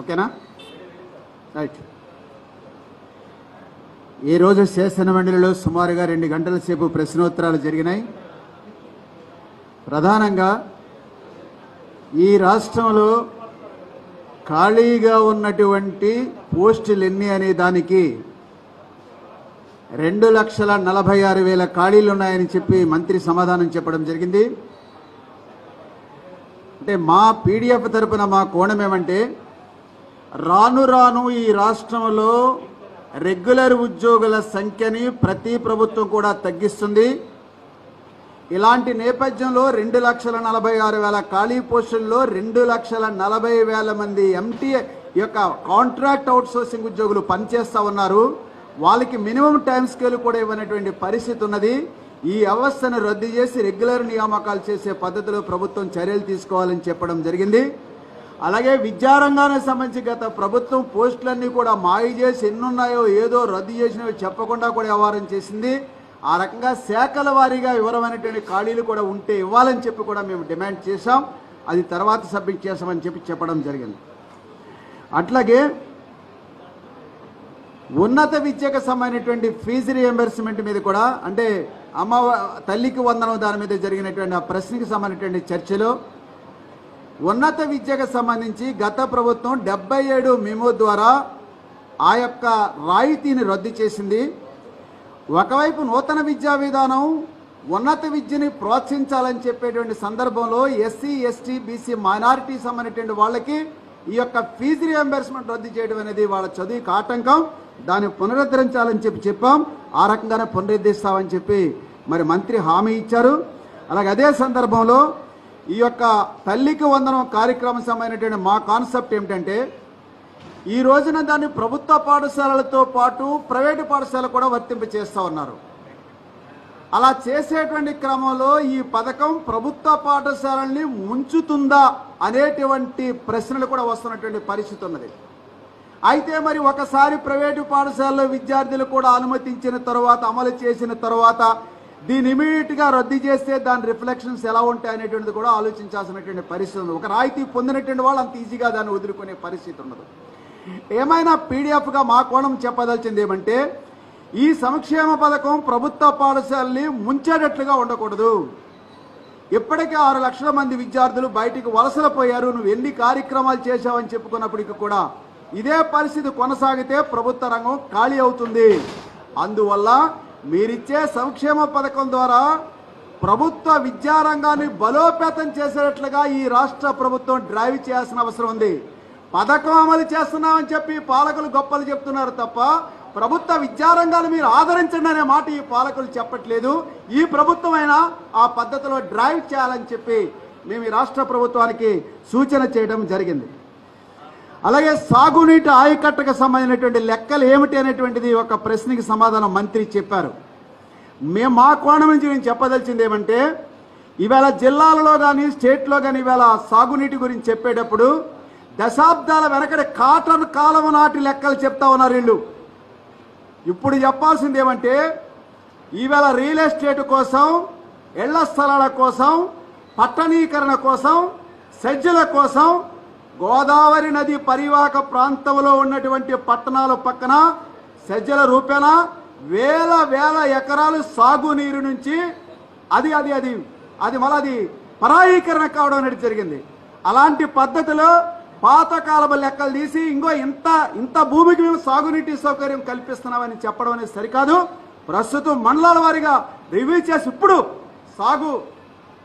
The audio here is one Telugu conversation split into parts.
ఓకేనా? రైట్. ఈరోజు శాసన మండలిలో సుమారుగా రెండు గంటల సేపు ప్రశ్నోత్తరాలు జరిగినాయి. ప్రధానంగా ఈ రాష్ట్రంలో ఖాళీగా ఉన్నటువంటి పోస్టులు ఎన్ని అనే దానికి రెండు లక్షల నలభై ఆరు వేల ఖాళీలు ఉన్నాయని చెప్పి మంత్రి సమాధానం చెప్పడం జరిగింది. అంటే మా పీడిఎఫ్ తరపున మా కోణం ఏమంటే రాను రాను ఈ రాష్ట్రంలో రెగ్యులర్ ఉద్యోగుల సంఖ్యని ప్రతి ప్రభుత్వం కూడా తగ్గిస్తుంది. ఇలాంటి నేపథ్యంలో రెండు లక్షల నలభై ఆరు వేల ఖాళీ పోస్టుల్లో రెండు లక్షల నలభై వేల మంది ఎంటీ యొక్క కాంట్రాక్ట్ అవుట్సోర్సింగ్ ఉద్యోగులు పనిచేస్తూ ఉన్నారు. వాళ్ళకి మినిమం టైం స్కేల్ కూడా ఇవ్వనటువంటి పరిస్థితి ఉన్నది. ఈ వ్యవస్థను రద్దు చేసి రెగ్యులర్ నియామకాలు చేసే పద్ధతిలో ప్రభుత్వం చర్యలు తీసుకోవాలని చెప్పడం జరిగింది. అలాగే విద్యారంగానికి సంబంధించి గత ప్రభుత్వం పోస్టులన్నీ కూడా మాయ చేసి ఎన్నున్నాయో ఏదో రద్దు చేసినవి చెప్పకుండా కూడా వ్యవహారం చేసింది. ఆ రకంగా శాఖల వారీగా వివరమైనటువంటి ఖాళీలు కూడా ఉంటే ఇవ్వాలని చెప్పి కూడా మేము డిమాండ్ చేశాం. అది తర్వాత సబ్మిట్ చేస్తామని చెప్పి చెప్పడం జరిగింది. అట్లాగే ఉన్నత విద్యకు సంబంధించినటువంటి ఫీజు రియంబర్స్మెంట్ మీద కూడా అంటే అమ్మ తల్లికి వందనం దాని మీద జరిగినటువంటి ఆ ప్రశ్నకి సంబంధించినటువంటి చర్చలో ఉన్నత విద్యకు సంబంధించి గత ప్రభుత్వం డెబ్బై ఏడు మెమో ద్వారా ఆ యొక్క రాయితీని రద్దు చేసింది. ఒకవైపు నూతన విద్యా విధానం ఉన్నత విద్యని ప్రోత్సహించాలని చెప్పేటువంటి సందర్భంలో ఎస్సీ ఎస్టీ బీసీ మైనారిటీ సంబంధించిన వాళ్ళకి ఈ యొక్క ఫీజు రియంబర్స్మెంట్ రద్దు చేయడం అనేది వాళ్ళ చదువుకి ఆటంకం. దాన్ని పునరుద్ధరించాలని చెప్పి చెప్పాం. ఆ రకంగానే పునరుద్ధరిస్తామని చెప్పి మరి మంత్రి హామీ ఇచ్చారు. అలాగే అదే సందర్భంలో ఈ యొక్క తల్లికి వందనం కార్యక్రమమైనటువంటి మా కాన్సెప్ట్ ఏమిటంటే ఈ రోజున దాన్ని ప్రభుత్వ పాఠశాలలతో పాటు ప్రైవేటు పాఠశాల కూడా వర్తింప చేస్తూ ఉన్నారు. అలా చేసేటువంటి క్రమంలో ఈ పథకం ప్రభుత్వ పాఠశాలల్ని ముంచుతుందా అనేటువంటి ప్రశ్నలు కూడా వస్తున్నటువంటి పరిస్థితి ఉన్నది. అయితే మరి ఒకసారి ప్రైవేటు పాఠశాలలో విద్యార్థులు కూడా అనుమతించిన తర్వాత అమలు చేసిన తర్వాత దీన్ని ఇమీడియట్గా రద్దు చేస్తే దాని రిఫ్లెక్షన్స్ ఎలా ఉంటాయి అనేటువంటిది కూడా ఆలోచించాల్సినటువంటి పరిస్థితి ఉంది. ఒక రాయితీ పొందినటువంటి వాళ్ళు అంత ఈజీగా దాన్ని వదులుకునే పరిస్థితి ఉండదు ఏమైనా పీడిఎఫ్గా మా కోణం చెప్పదలిచింది ఏమంటే ఈ సంక్షేమ పథకం ప్రభుత్వ పాఠశాలని ముంచేటట్లుగా ఉండకూడదు. ఇప్పటికే ఆరు లక్షల మంది విద్యార్థులు బయటికి వలసలు పోయారు. నువ్వు ఎన్ని కార్యక్రమాలు చేశావని చెప్పుకున్నప్పటికీ కూడా ఇదే పరిస్థితి కొనసాగితే ప్రభుత్వ రంగం ఖాళీ అవుతుంది. అందువల్ల మీరిచ్చే సంక్షేమ పథకం ద్వారా ప్రభుత్వ విద్యారంగాన్ని బలోపేతం చేసేటట్లుగా ఈ రాష్ట్ర ప్రభుత్వం డ్రైవ్ చేయాల్సిన అవసరం ఉంది. పథకం అమలు చేస్తున్నామని చెప్పి పాలకులు గొప్పలు చెప్తున్నారు తప్ప ప్రభుత్వ విద్యారంగాన్ని మీరు ఆదరించండి అనే మాట ఈ పాలకులు చెప్పట్లేదు. ఈ ప్రభుత్వం ఆ పద్ధతిలో డ్రైవ్ చేయాలని చెప్పి మేము ఈ రాష్ట్ర ప్రభుత్వానికి సూచన చేయడం జరిగింది. అలాగే సాగునీటి ఆయకట్టకు సంబంధించినటువంటి లెక్కలు ఏమిటి అనేటువంటిది ఒక ప్రశ్నకి సమాధానం మంత్రి చెప్పారు. మేము మా కోణం నుంచి నేను చెప్పదలిచింది ఏమంటే ఇవాళ జిల్లాలలో కానీ స్టేట్లో కానీ ఇవాళ సాగునీటి గురించి చెప్పేటప్పుడు దశాబ్దాల వెనకటి కాటన్ కాలం నాటి లెక్కలు చెప్తా ఉన్నారు వీళ్ళు. ఇప్పుడు చెప్పాల్సింది ఏమంటే ఈవేళ రియల్ ఎస్టేట్ కోసం ఇళ్ళ స్థలాల కోసం పట్టణీకరణ కోసం సజ్జల కోసం గోదావరి నది పరివాహక ప్రాంతంలో ఉన్నటువంటి పట్టణాల పక్కన సజ్జల రూపేణ వేల వేల ఎకరాలు సాగునీరు నుంచి అది అది అది అది మళ్ళీ అది పరాయీకరణ కావడం అనేది జరిగింది. అలాంటి పద్ధతిలో పాతకాలపు లెక్కలు తీసి ఇంకో ఇంత ఇంత భూమికి మేము సాగునీటి సౌకర్యం కల్పిస్తున్నామని చెప్పడం అనేది సరికాదు. ప్రస్తుతం మండలాల వారీగా రివ్యూ చేసి ఇప్పుడు సాగు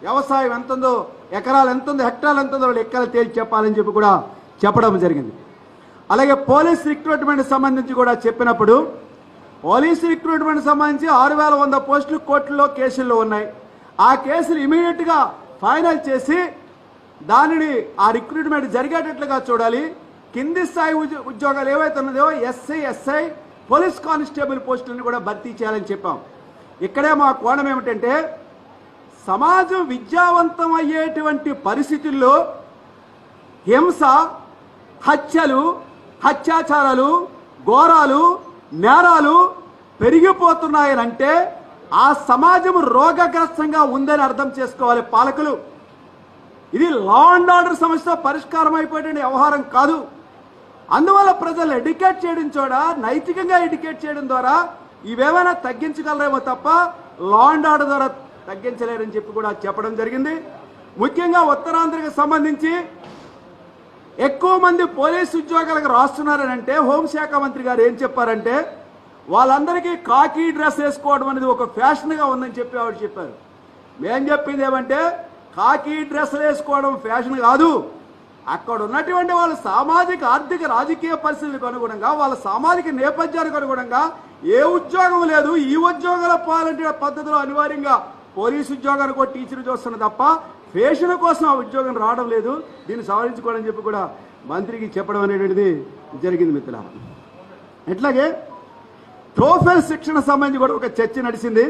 వ్యవసాయం ఎంత ఉందో ఎకరాలు ఎంత ఉంది హెక్టార్లు ఎంత ఉందో లెక్కలు తేల్చి చెప్పాలని చెప్పి కూడా చెప్పడం జరిగింది. అలాగే పోలీస్ రిక్రూట్మెంట్ సంబంధించి కూడా చెప్పినప్పుడు పోలీస్ రిక్రూట్మెంట్ సంబంధించి ఆరు వేల వంద పోస్టులు కోర్టులో కేసుల్లో ఉన్నాయి. ఆ కేసులు ఇమీడియట్గా ఫైనల్ చేసి దానిని ఆ రిక్రూట్మెంట్ జరిగేటట్లుగా చూడాలి. కింది స్థాయి ఉద్యో- ఉద్యోగాలు ఏవైతే ఉన్నదో ఎస్ఐ ఎస్ఐ పోలీస్ కానిస్టేబుల్ పోస్టులను కూడా భర్తీ చేయాలని చెప్పాం. ఇక్కడే మా కోణం ఏమిటంటే సమాజం విద్యావంతం అయ్యేటువంటి పరిస్థితుల్లో హింస హత్యలు హత్యాచారాలు ఘోరాలు నేరాలు పెరిగిపోతున్నాయనంటే ఆ సమాజం రోగగ్రస్తంగా ఉందని అర్థం చేసుకోవాలి పాలకులు. ఇది లా అండ్ ఆర్డర్ సమస్య పరిష్కారం అయిపోయేటువంటి వ్యవహారం కాదు. అందువల్ల ప్రజలు ఎడ్యుకేట్ చేయడం చూడ నైతికంగా ఎడ్యుకేట్ చేయడం ద్వారా ఇవేమైనా తగ్గించగలరేమో తప్ప లా అండ్ ఆర్డర్ ద్వారా తగ్గించలేరని చెప్పి కూడా చెప్పడం జరిగింది. ముఖ్యంగా ఉత్తరాంధ్రకి సంబంధించి ఎక్కువ మంది పోలీసు ఉద్యోగాలకు రాస్తున్నారని అంటే హోంశాఖ మంత్రి గారు ఏం చెప్పారంటే వాళ్ళందరికీ కాకి డ్రెస్ వేసుకోవడం అనేది ఒక ఫ్యాషన్గా ఉందని చెప్పి ఆవిడ చెప్పారు. మేం చెప్పింది ఏమంటే కాకి డ్రెస్సులు వేసుకోవడం ఫ్యాషన్ కాదు. అక్కడ ఉన్నటువంటి వాళ్ళ సామాజిక ఆర్థిక రాజకీయ పరిస్థితులకు అనుగుణంగా వాళ్ళ సామాజిక నేపథ్యానికి అనుగుణంగా ఏ ఉద్యోగం లేదు. ఈ ఉద్యోగాల పాలంటే పద్ధతిలో అనివార్యంగా పోలీసు ఉద్యోగానికి కూడా టీచర్ చూస్తున్న తప్ప ఫేషన్ కోసం ఆ ఉద్యోగం రావడం లేదు. దీన్ని సవరించుకోవాలని చెప్పి కూడా మంత్రికి చెప్పడం అనేటువంటిది జరిగింది మిత్రుల ఇట్లాగే టోఫెల్ శిక్షణ సంబంధించి కూడా ఒక చర్చ నడిచింది.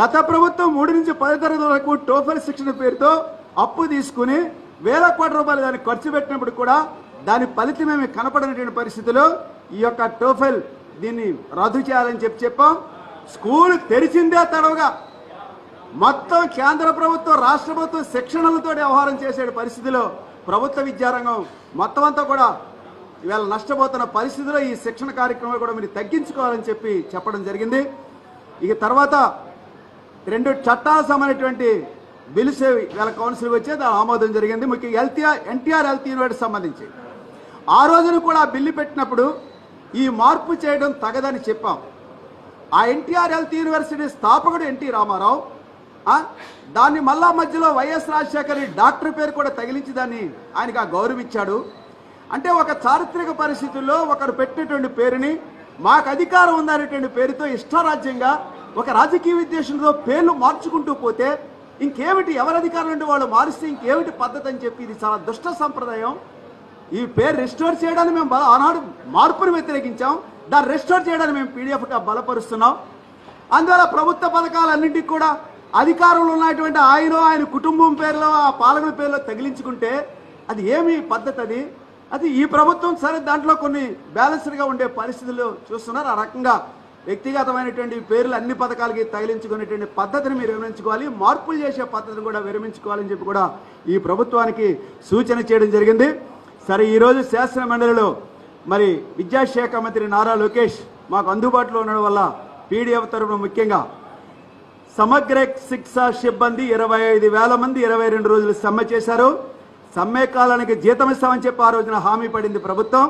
గత ప్రభుత్వం మూడు నుంచి పది తరగతి వరకు టోఫెల్ శిక్షణ పేరుతో అప్పు తీసుకుని వేల కోట్ల రూపాయలు దాన్ని ఖర్చు పెట్టినప్పుడు కూడా దాని ఫలితం ఏమి కనపడనటువంటి పరిస్థితిలో ఈ యొక్క టోఫెల్ దీన్ని రద్దు చేయాలని చెప్పి చెప్పాం. స్కూల్ తెరిచిందే తడవగా మొత్తం కేంద్ర ప్రభుత్వం రాష్ట్ర ప్రభుత్వం శిక్షణలతో వ్యవహారం చేసే పరిస్థితిలో ప్రభుత్వ విద్యారంగం మొత్తం అంతా కూడా ఇవాళ నష్టపోతున్న పరిస్థితిలో ఈ శిక్షణ కార్యక్రమాలు కూడా మీరు తగ్గించుకోవాలని చెప్పి చెప్పడం జరిగింది. ఇక తర్వాత రెండు చట్టాల సంబంధించినటువంటి బిల్స్ ఇవాళ కౌన్సిల్ వచ్చే దాని ఆమోదం జరిగింది. ముఖ్యంగా ఎల్టీఆర్ ఎన్టీఆర్ హెల్త్ యూనివర్సిటీ సంబంధించి. ఆ రోజున కూడా ఆ బిల్లు పెట్టినప్పుడు ఈ మార్పు చేయడం తగదని చెప్పాం. ఆ ఎన్టీఆర్ హెల్త్ యూనివర్సిటీ స్థాపకుడు ఎన్టీ రామారావు దాన్ని మళ్ళా మధ్యలో వైఎస్ రాజశేఖర్ డాక్టర్ పేరు కూడా తగిలించి దాన్ని ఆయనకు ఆ గౌరవించాడు. అంటే ఒక చారిత్రక పరిస్థితుల్లో ఒకరు పెట్టినటువంటి పేరుని మాకు అధికారం ఉందనేటువంటి పేరుతో ఇష్టారాజ్యంగా ఒక రాజకీయ ఉద్దేశంతో పేర్లు మార్చుకుంటూ పోతే ఇంకేమిటి ఎవరి అధికారం నుండి వాళ్ళు మారిస్తే ఇంకేమిటి పద్ధతి అని చెప్పి ఇది చాలా దుష్ట సంప్రదాయం. ఈ పేరు రెస్టోర్ చేయడానికి మేము బల ఆనాడు మార్పును వ్యతిరేకించాం. దాన్ని రెస్టోర్ చేయడానికి మేము పీడిఎఫ్గా బలపరుస్తున్నాం. అందువల్ల ప్రభుత్వ పథకాలన్నింటికి కూడా అధికారంలో ఉన్నటువంటి ఆయన ఆయన కుటుంబం పేర్లో ఆ పాలకుల పేర్లో తగిలించుకుంటే అది ఏమి పద్ధతి అది? అది ఈ ప్రభుత్వం సరే దాంట్లో కొన్ని బ్యాలెన్స్డ్గా ఉండే పరిస్థితులు చూస్తున్నారు. ఆ రకంగా వ్యక్తిగతమైనటువంటి పేర్లు అన్ని పథకాలకి తగిలించుకునేటువంటి పద్ధతిని మీరు విరమించుకోవాలి మార్పులు చేసే పద్ధతిని కూడా విరమించుకోవాలని చెప్పి కూడా ఈ ప్రభుత్వానికి సూచన చేయడం జరిగింది. సరే ఈరోజు శాసన మండలిలో మరి విద్యాశాఖ మంత్రి నారా లోకేష్ మాకు అందుబాటులో ఉండడం వల్ల పీడిఎఫ్ తరఫున ముఖ్యంగా సమగ్ర శిక్ష సిబ్బంది ఇరవై ఐదు వేల మంది ఇరవై రెండు రోజులు సమ్మె చేశారు. సమ్మె కాలానికి జీతం ఇస్తామని చెప్పి ఆ రోజున హామీ పడింది ప్రభుత్వం.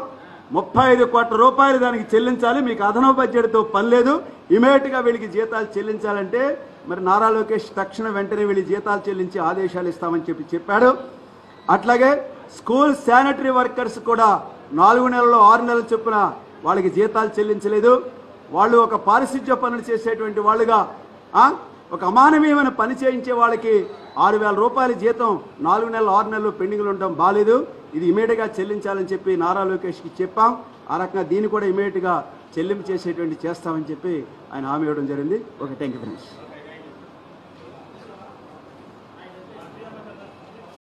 ముప్పై ఐదు కోట్ల రూపాయలు దానికి చెల్లించాలి. మీకు అదనపు బడ్జెట్తో పని లేదు. ఇమీడియట్గా వీళ్ళకి జీతాలు చెల్లించాలంటే మరి నారా లోకేష్ తక్షణ వెంటనే వీళ్ళకి జీతాలు చెల్లించి ఆదేశాలు ఇస్తామని చెప్పి చెప్పాడు. అట్లాగే స్కూల్ శానిటరీ వర్కర్స్ కూడా నాలుగు నెలల్లో ఆరు నెలల చొప్పున వాళ్ళకి జీతాలు చెల్లించలేదు. వాళ్ళు ఒక పారిశుధ్య పనులు చేసేటువంటి వాళ్ళుగా ఒక అమానవీయమైన పని చేయించే వాళ్ళకి ఆరు వేల రూపాయల జీతం నాలుగు నెలలు ఆరు నెలలు పెండింగ్లు ఉండడం బాలేదు. ఇది ఇమీడియట్గా చెల్లించాలని చెప్పి నారా లోకేష్కి చెప్పాం. ఆ రకంగా దీన్ని కూడా ఇమీడియట్గా చెల్లింపు చేసేటువంటి చేస్తామని చెప్పి ఆయన హామీ ఇవ్వడం జరిగింది. Okay thank you friends